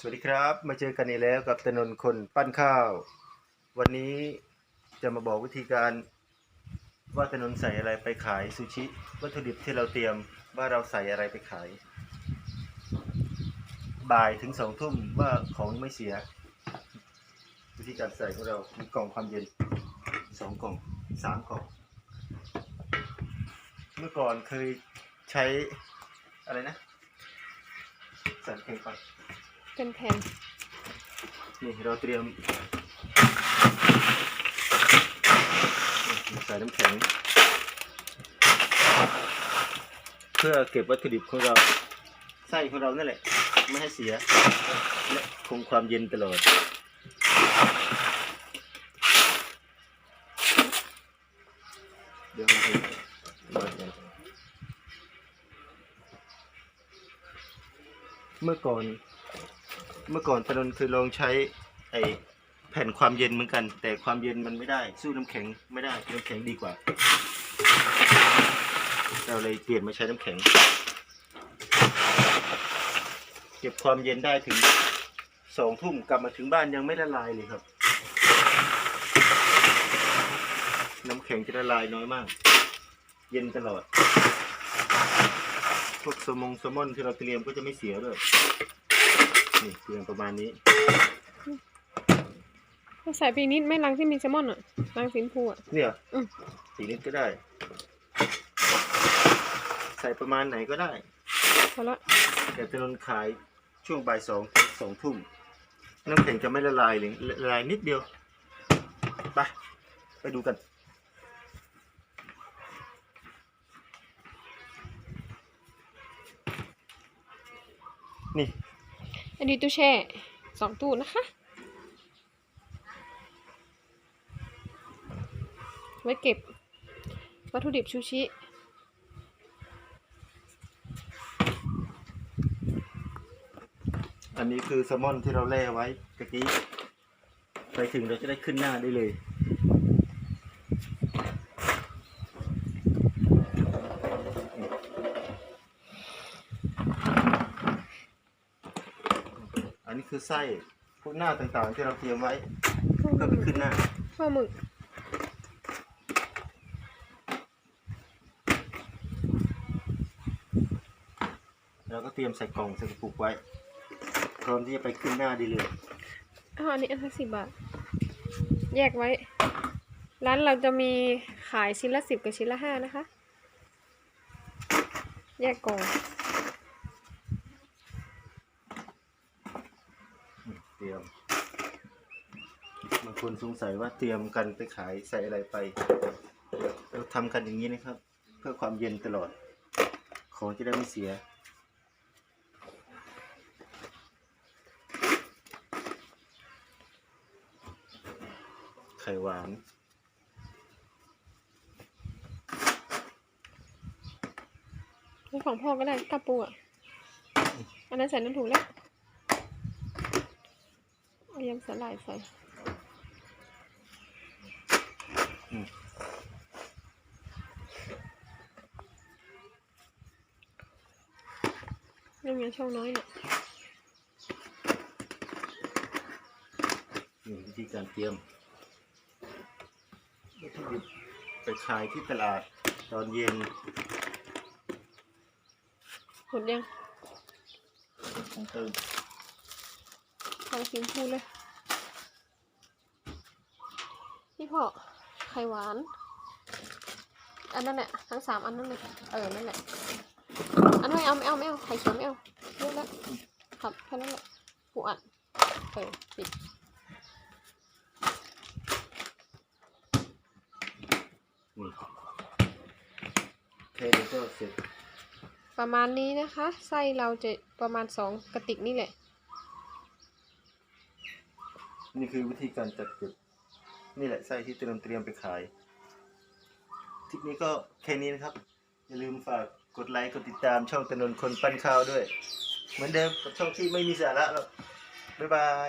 สวัสดีครับ มาเจอกันอีกแล้วกับถนนคนปั้นข้าว วันนี้จะมาบอกวิธีการว่าถนนใส่อะไรไปขายซูชิ วัตถุดิบที่เราเตรียมว่าเราใส่อะไรไปขาย บ่ายถึงสองทุ่มว่าของไม่เสีย วิธีการใส่ของเรา มีกล่องความเย็นสองกล่องสามกล่อง เมื่อก่อนเคยใช้อะไรนะใส่เพลงก่อนเป็ นแผ่นนี่เราเตรียมใส่น้ำแข็ง เพื่อเก็บวัตถุดิบของเราไส้ของเรานั่นแหละ ไม่ให้เสีย และคงความเย็นตลอดเดี๋ยวเราเมื่อก่อน เมื่อก่อนตนนเคยลองใช้ไอแผ่นความเย็นเหมือนกัน แต่ความเย็นมันไม่ได้ สู้น้ำแข็งไม่ได้น้ำแข็งดีกว่า เราเลยเปลี่ยนมาใช้น้ำแข็ง เก็บความเย็นได้ถึงสองทุ่มกลับมาถึงบ้านยังไม่ละลายเลยครับ น้ำแข็งจะละลายน้อยมาก เย็นตลอดพวกสมงสมอนที่เราเตรียมก็จะไม่เสียด้วย นี่เตรียมประมาณนี้ต้องใส่ปีนิดไม่รังที่มีแซลมอนอะรังสีชมพูอะ เนี่ยอืม สีนิดก็ได้ ใส่ประมาณไหนก็ได้พอละแต่ถนนขายช่วงบ่ายสองสองทุ่มน้ำแข็งจะไม่ละลายเลยละลายนิดเดียวไปไปดูกัน นี่ อันนี้ตู้แช่สองตู้นะคะ ไว้เก็บวัตถุดิบชูชิอันนี้คือแซลมอนที่เราแล่ไว้ตะกี้ ไปถึงเราจะได้ขึ้นหน้าได้เลย นนี้คือไส้พวกหน้าต่างๆ ที่เราเตรียมไว้เพื่อไปขึ้นหน้าข้าวหมึกแล้วก็เตรียมใส่กล่องใส่กระปุกไว้ พร้อมที่จะไปขึ้นหน้าได้เลยอ้าวอันนี้อันละสิบบาท แยกไว้ ร้านเราจะมีขายชิ้นละสิบกับชิ้นละห้านะคะ แยกกล่อง เตรียมบางคนสงสัยว่าเตรียมกันไปขายใส่อะไรไป เราทำกันอย่างนี้นะครับ เพื่อความเย็นตลอด ของจะได้ไม่เสียไข่หวานนี่ของพ่อก็ได้กระปูอะ อันนั้นใส่น้ำถุงแล้ว เอายำสาหร่ายใส่อืมนี่ไงช่องน้อยเนี่ยนี่วิธีการเตรียมวัตถุดิบไปขายที่ตลาดตอนเย็นหมดยังของเติมทางสีชมพูเลย นี่พ่อไข่หวาน อันนั้นแหละทั้งสามอันนั่นเลยเออ นั่นแหละ อันนั้นไม่เอาไม่เอาไม่เอาไข่เขียวไม่เอาเยอะแล้วครับแค่นั้นแหละปูอัดเออปิดนี่แค่นี้ก็เสร็จประมาณนี้นะคะ ไส้เราจะประมาณสองกระติกนี่แหละ นี่คือวิธีการจัดเก็บ นี่แหละไส้ที่เตรียมเตรียมไปขายทริปนี้ก็แค่นี้นะครับ อย่าลืมฝากกดไลค์กดติดตามช่องตนนคนปั้นข้าวด้วย เหมือนเดิมกับช่องที่ไม่มีสาระหรอกบ๊ายบาย